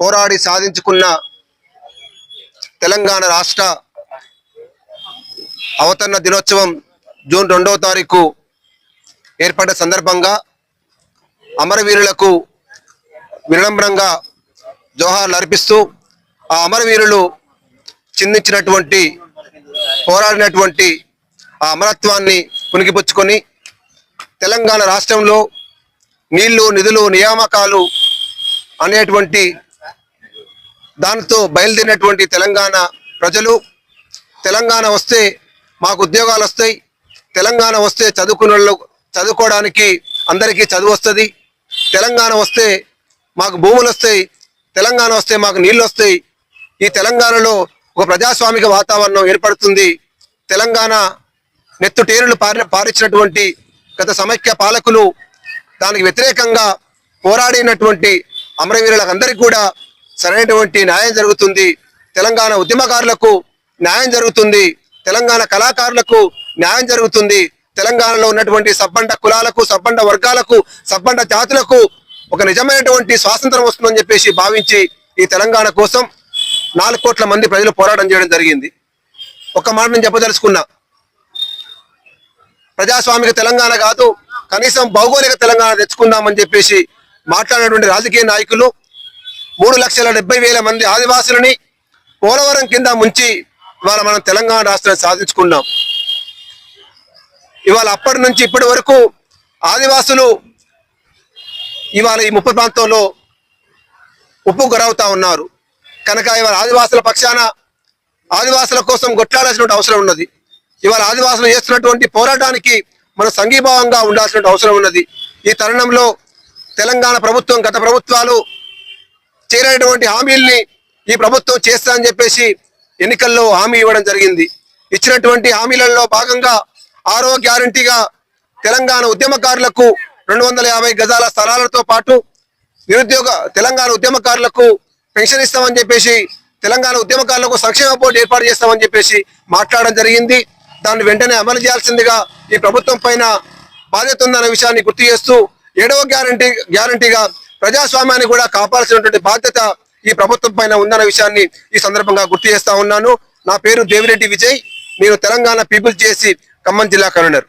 పోరాడి సాధించుకున్న తెలంగాణ రాష్ట్ర అవతరణ దినోత్సవం జూన్ రెండవ తారీఖు ఏర్పడ్డ సందర్భంగా అమరవీరులకు వినమ్రంగా జోహార్లు అర్పిస్తూ ఆ అమరవీరులు చిందించినటువంటి పోరాడినటువంటి ఆ అమరత్వాన్ని పునికిపుచ్చుకొని తెలంగాణ రాష్ట్రంలో నీళ్ళు నిధులు నియామకాలు అనేటువంటి దానితో బయలుదేరినటువంటి తెలంగాణ ప్రజలు తెలంగాణ వస్తే మాకు ఉద్యోగాలు వస్తాయి తెలంగాణ వస్తే చదువుకున్న చదువుకోవడానికి అందరికీ చదువు వస్తుంది తెలంగాణ వస్తే మాకు భూములు వస్తాయి తెలంగాణ వస్తే మాకు నీళ్ళు వస్తాయి ఈ తెలంగాణలో ఒక ప్రజాస్వామిక వాతావరణం ఏర్పడుతుంది తెలంగాణ నెత్తుటేరులు పారి పారించినటువంటి గత సమైక్య పాలకులు దానికి వ్యతిరేకంగా పోరాడినటువంటి అమరవీరులందరికీ కూడా సరైనటువంటి న్యాయం జరుగుతుంది. తెలంగాణ ఉద్యమకారులకు న్యాయం జరుగుతుంది. తెలంగాణ కళాకారులకు న్యాయం జరుగుతుంది. తెలంగాణలో ఉన్నటువంటి సబ్బండ కులాలకు సబ్బండ వర్గాలకు సబ్బండ జాతులకు ఒక నిజమైనటువంటి స్వాతంత్రం వస్తుందని చెప్పేసి భావించి ఈ తెలంగాణ కోసం నాలుగు కోట్ల మంది ప్రజలు పోరాటం చేయడం జరిగింది. ఒక మాట నేను చెప్పదలుచుకున్నా. ప్రజాస్వామిక తెలంగాణ కాదు కనీసం భౌగోళిక తెలంగాణ తెచ్చుకుందామని చెప్పేసి మాట్లాడినటువంటి రాజకీయ నాయకులు మూడు లక్షల డెబ్బై వేల మంది ఆదివాసులని పోలవరం కింద ముంచి ఇవాళ మనం తెలంగాణ రాష్ట్రాన్ని సాధించుకున్నాం. ఇవాళ అప్పటి నుంచి ఇప్పటి వరకు ఆదివాసులు ఇవాళ ఈ ముప్పు ప్రాంతంలో ఉప్పు గురవుతా ఉన్నారు. కనుక ఇవాళ ఆదివాసుల పక్షాన ఆదివాసుల కోసం కొట్లాడాల్సిన అవసరం ఉన్నది. ఇవాళ ఆదివాసులు చేస్తున్నటువంటి పోరాటానికి మనం సంఘీభావంగా ఉండాల్సిన అవసరం ఉన్నది. ఈ తరుణంలో తెలంగాణ ప్రభుత్వం గత ప్రభుత్వాలు చేరేటువంటి హామీల్ని ఈ ప్రభుత్వం చేస్తా అని చెప్పేసి ఎన్నికల్లో హామీ ఇవ్వడం జరిగింది. ఇచ్చినటువంటి హామీలలో భాగంగా ఆరో గ్యారంటీగా తెలంగాణ ఉద్యమకారులకు రెండు వందల యాభై గజాల స్థలాలతో పాటు నిరుద్యోగ తెలంగాణ ఉద్యమకారులకు పెన్షన్ ఇస్తామని చెప్పేసి తెలంగాణ ఉద్యమకారులకు సంక్షేమ బోర్డు ఏర్పాటు చేస్తామని చెప్పేసి మాట్లాడడం జరిగింది. దాన్ని వెంటనే అమలు చేయాల్సిందిగా ఈ ప్రభుత్వం పైన బాధ్యత ఉందన్న విషయాన్ని గుర్తు చేస్తూ ఏడవ గ్యారంటీ గ్యారంటీగా ప్రజాస్వామ్యాన్ని కూడా కాపాల్సినటువంటి బాధ్యత ఈ ప్రభుత్వం పైన ఉందన్న విషయాన్ని ఈ సందర్భంగా గుర్తు చేస్తా ఉన్నాను. నా పేరు దేవిరెడ్డి విజయ్. నేను తెలంగాణ పీపుల్స్ చేసి ఖమ్మం జిల్లా కన్వీనర్.